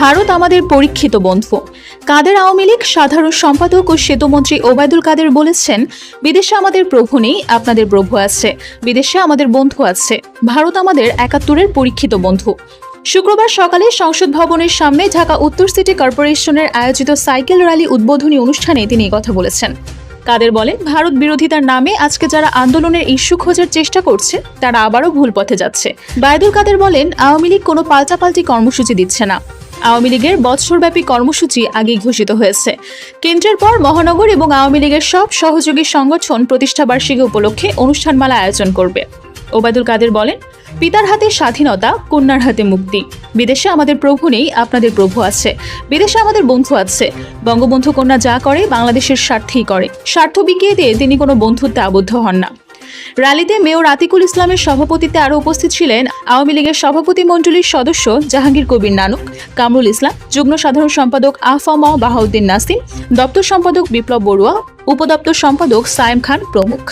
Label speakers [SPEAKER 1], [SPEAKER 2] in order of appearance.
[SPEAKER 1] ভারত আমাদের পরীক্ষিত বন্ধু। কাদের আওয়ামী লীগ সাধারণ সম্পাদক ও সেতুমন্ত্রী ওবায়দুল কাদের বলেছেন, বিদেশে আমাদের প্রভু নেই, আপনাদের প্রভু আছে। বিদেশে আমাদের বন্ধু আছে। ভারত আমাদের একাত্তরের পরীক্ষিত বন্ধু। শুক্রবার সকালে সংসদ ভবনের সামনে ঢাকা উত্তর সিটি কর্পোরেশনের আয়োজিত সাইকেল র্যালি উদ্বোধনী অনুষ্ঠানে তিনি কথা বলেছেন। কাদের বলেন, ভারত বিরোধিতার নামে আজকে যারা আন্দোলনের ইস্যু খোঁজার চেষ্টা করছে, তারা আবারও ভুল পথে যাচ্ছে। বায়দুল কাদের বলেন, আওয়ামী লীগ কোনো পাল্টাপাল্টি কর্মসূচি দিচ্ছে না। আওয়ামী লীগের বৎসরব্যাপী কর্মসূচি আগেই ঘোষিত হয়েছে। কেন্দ্রের পর মহানগর এবং আওয়ামী লীগের সব সহযোগী সংগঠন প্রতিষ্ঠাবার্ষিকী উপলক্ষে অনুষ্ঠানমালা আয়োজন করবে। ওবায়দুল কাদের বলেন, পিতার হাতে স্বাধীনতা, কন্যার হাতে মুক্তি। বিদেশে আমাদের প্রভু নেই, আপনাদের প্রভু আছে। বিদেশে আমাদের বন্ধু আছে। বঙ্গবন্ধু কন্যা যা করে, বাংলাদেশের স্বার্থেই করে। স্বার্থ বিকিয়ে দিয়ে তিনি কোনো বন্ধুত্বে আবদ্ধ হন না। র্যালিতে মেয়র আতিকুল ইসলামের সভাপতিত্বে আরও উপস্থিত ছিলেন আওয়ামী লীগের সভাপতি মণ্ডলীর সদস্য জাহাঙ্গীর কবির নানুক, কামরুল ইসলাম, যুগ্ম সাধারণ সম্পাদক আফম বাহাউদ্দিন নাসিম, দপ্তর সম্পাদক বিপ্লব বড়ুয়া, উপদপ্তর সম্পাদক সায়েম খান প্রমুখ।